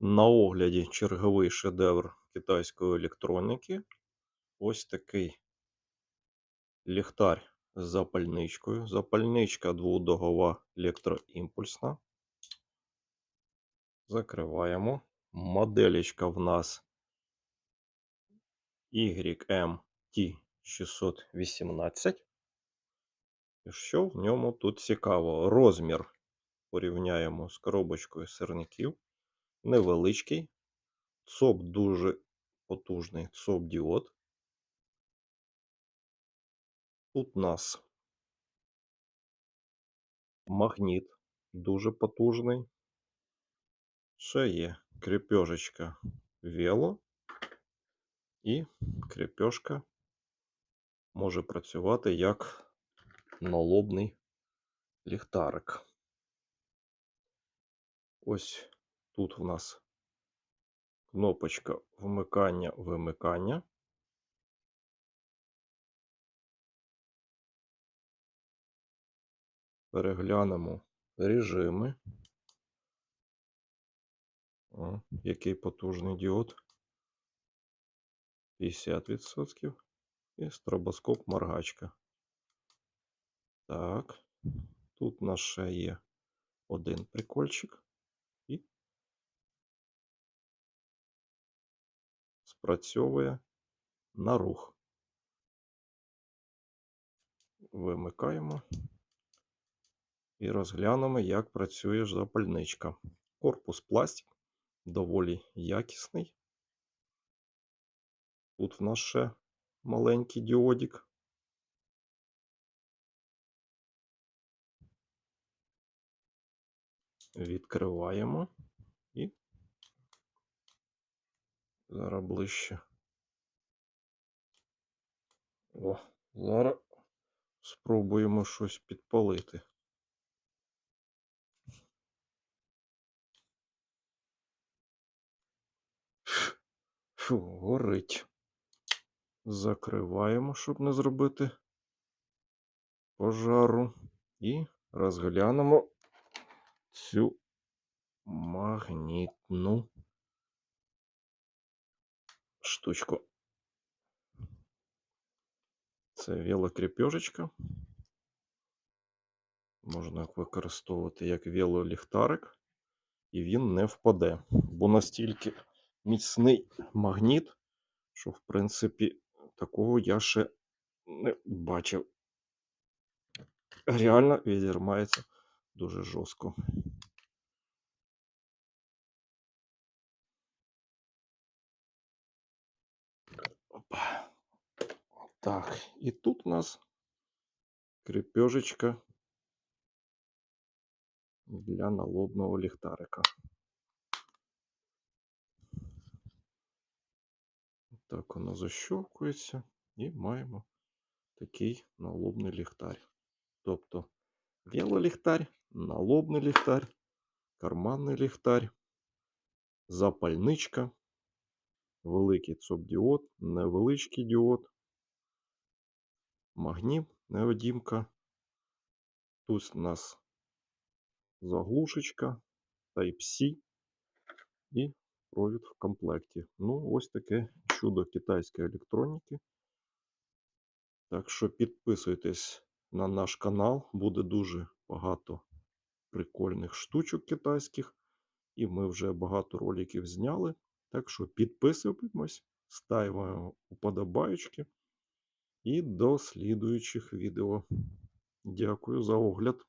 На огляді черговий шедевр китайської електроніки. Ось такий ліхтар з запальничкою. Запальничка дводогова електроімпульсна. Закриваємо. Моделечка в нас YMT618. І що в ньому тут цікаво? Розмір порівняємо з коробочкою сирників. Невеличкий. ЦОП дуже потужний ЦОП діод. Тут у нас магніт дуже потужний. Ще є крепежечка вело і крепежка може працювати як налобний ліхтарик. Ось тут в нас кнопочка вмикання-вимикання. Переглянемо режими. О, який потужний діод. 50%. І стробоскоп моргачка. Так. Тут у нас ще є один прикольчик. Спрацьовує на рух. Вимикаємо і розглянемо, як працює запальничка. Корпус пластик доволі якісний. Тут в нас ще маленький діодик. Відкриваємо і зараз ближче. О, зараз спробуємо щось підпалити. Фу, горить. Закриваємо, щоб не зробити пожару. І розглянемо цю магнітну штучку. Це велокрепежечка. Можна використовувати як велоліхтарик, і він не впаде, бо настільки міцний магніт, що, в принципі, такого я ще не бачив. Реально відірмається дуже жорстко. Опа. Так, і тут у нас крепежечка для налобного ліхтарика. Так воно защовкується і маємо такий налобний ліхтар. Тобто велоліхтар, налобний ліхтар, карманний ліхтар, запальничка, великий ЦОП-діод, невеличкий діод, магніт, неодімка. Тут у нас заглушечка, Type-C і провід в комплекті. Ну, ось таке чудо китайської електроніки. Так що підписуйтесь на наш канал, буде дуже багато прикольних штучок китайських, і ми вже багато роликів зняли. Так що підписуємось, ставимо уподобайки і до слідуючих відео. Дякую за огляд.